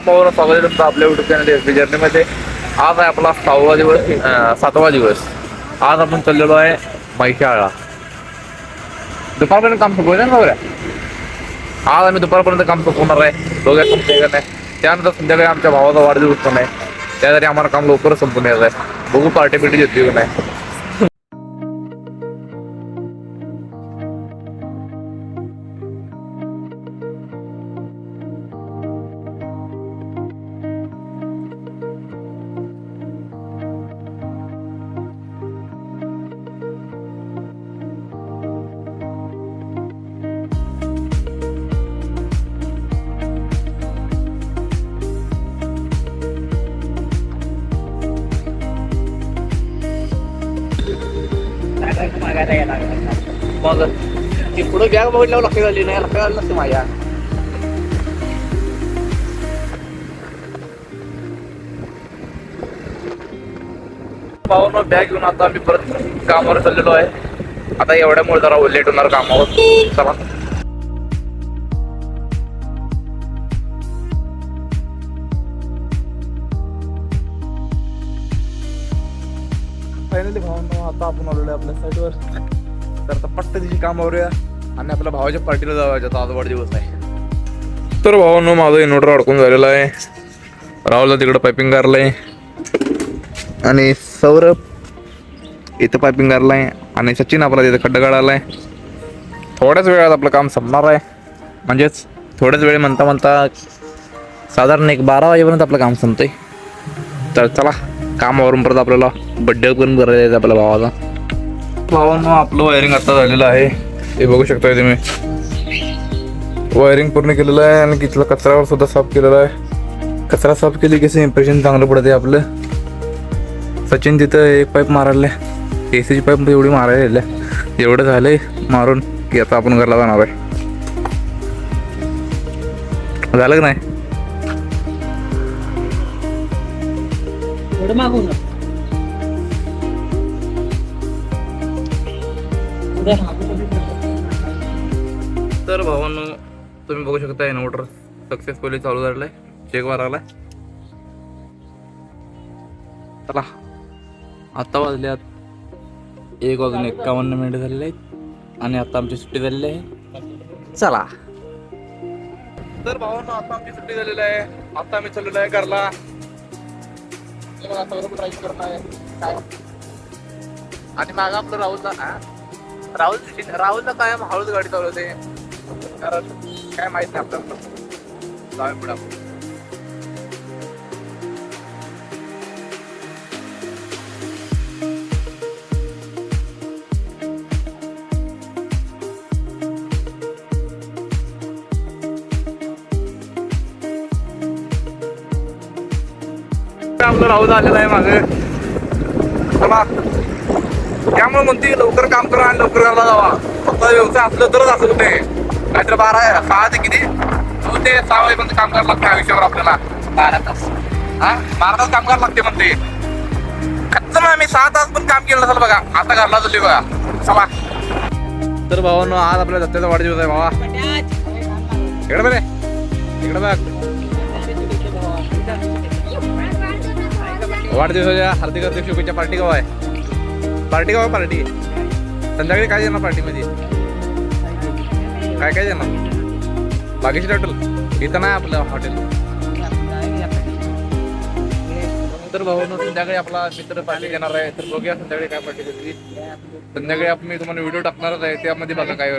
पवार स्वागत आहे तुमचं आपल्या युट्यूब चॅनल एस बी जर्नीमध्ये आज आहे आपला सहावा दिवस सातवा दिवस. आज आपण चाललेलो आहे मैशाळा दुपारपर्यंत काम संपवलं ना बघा आज आम्ही दुपारपर्यंत काम सोपवणार आहे. दोघ्या तुमच्या नाही. त्यानंतर संध्याकाळी आमच्या भावाचा वाढदिवस पण आहे. त्यासाठी आम्हाला काम लवकरच संपून यायचं आहे. बघू पार्टी बिटी देतो नाही. मग ती पुढे बॅग बघितल्यावर लक्ष झाली नाही लक्ष झालं नसते माझ्या. पाहून बॅग घेऊन आता आम्ही परत कामावर चाललेलो आहे. आता एवढ्यामुळे जरा लेट होणार कामावर. चला. फायनली भावांनो आता आपण आलेलो आहे आपल्या साईडवर तर आता पट्ट तिची काम आवरूया आणि आपल्या भावाच्या पार्टीला जावायचं आता आज वाढदिवस आहे. तर भावांनो माझं इन्व्हर्टर अडकून झालेला आहे. राहुलला तिकडं पायपिंग गारलंय. आणि सौरभ इथं पायपिंग गारलाय. आणि सचिन आपला तिथं खड्डा काढायलाय थोड्याच वेळात आपलं काम संपणार आहे. म्हणजेच थोड्याच वेळ म्हणता म्हणता साधारण एक बारा वाजेपर्यंत आपलं काम संपतंय. तर चला. कामावरून परत आपल्याला बड्डे पण करायला यायचं आपल्या भावाचा. भावानं आपलं वायरिंग आता झालेलं आहे. हे बघू शकताय तुम्ही. वायरिंग पूर्ण केलेलं आहे आणि तिथलं कचऱ्यावर सुद्धा साफ केलेला आहे. कचरा साफ केली की इम्प्रेशन चांगलं पडते आपलं. सचिन तिथं एक पाईप मारायला ए सीची पाईप एवढी मारायला एवढं झालंय मारून की आता आपण घरला जाणार आहे. झालं का नाही? थोडं मागून तर भावांनो तुम्ही बघू शकता इन्व्हर्टर सक्सेसफुली चालू झालेलं आहे. चेक मारायला चला. आता वाजल्यात एक वाजून एक्कावन्न मिनिट झालेले आहेत आणि आता आमची सुट्टी झालेली आहे. चला. तर भावांनो आता आमची सुट्टी झालेली आहे. आता आम्ही चाललेलो आहे घरला. बघा, सौरभ ड्राईव्ह करत आहे. काय? आणि मागं आपलं राहुलला हा? राहुल राहुलला कायम हळूच गाडी चालवते कारण काय माहीत नाही आपल्याला जाऊया पुढे आपण. आपलं राहुल आलेलं आहे मागे. चला त्यामुळे म्हणते लवकर काम करा आणि लवकर घरला जावा. फक्त व्यवसाय असलं तरच असं कुठे नाहीतर बारा सहा ते किती? नऊ ते सहा वाजेपर्यंत काम करावं लागतं आयुष्यावर आपल्याला. बारा तास. हा? बारा तास काम करावं लागते म्हणते खच्चम आम्ही सहा तास पण काम केलं नसेल बघा. आता घरला चालली बघा. चला. तर भावानो आज आपल्या दत्त्याचा वाढदिवस आहे भावा. इकडे बरे इकडे बघ. वाढदिवसाच्या हार्दिक हार्दिक शुभेच्छा. पार्टी गाव आहे? पार्टी गाव पार्टी? संध्याकाळी काय देणार पार्टीमध्ये? काय काय देणार? बागेश्वर हॉटेल इथं नाही आपलं हॉटेल तर भाऊ संध्याकाळी आपला मित्र पार्टी देणार आहे. तर बघूया संध्याकाळी काय पार्टी देतली संध्याकाळी आपण मी तुम्हाला व्हिडिओ टाकणारच आहे. त्यामध्ये बघा काय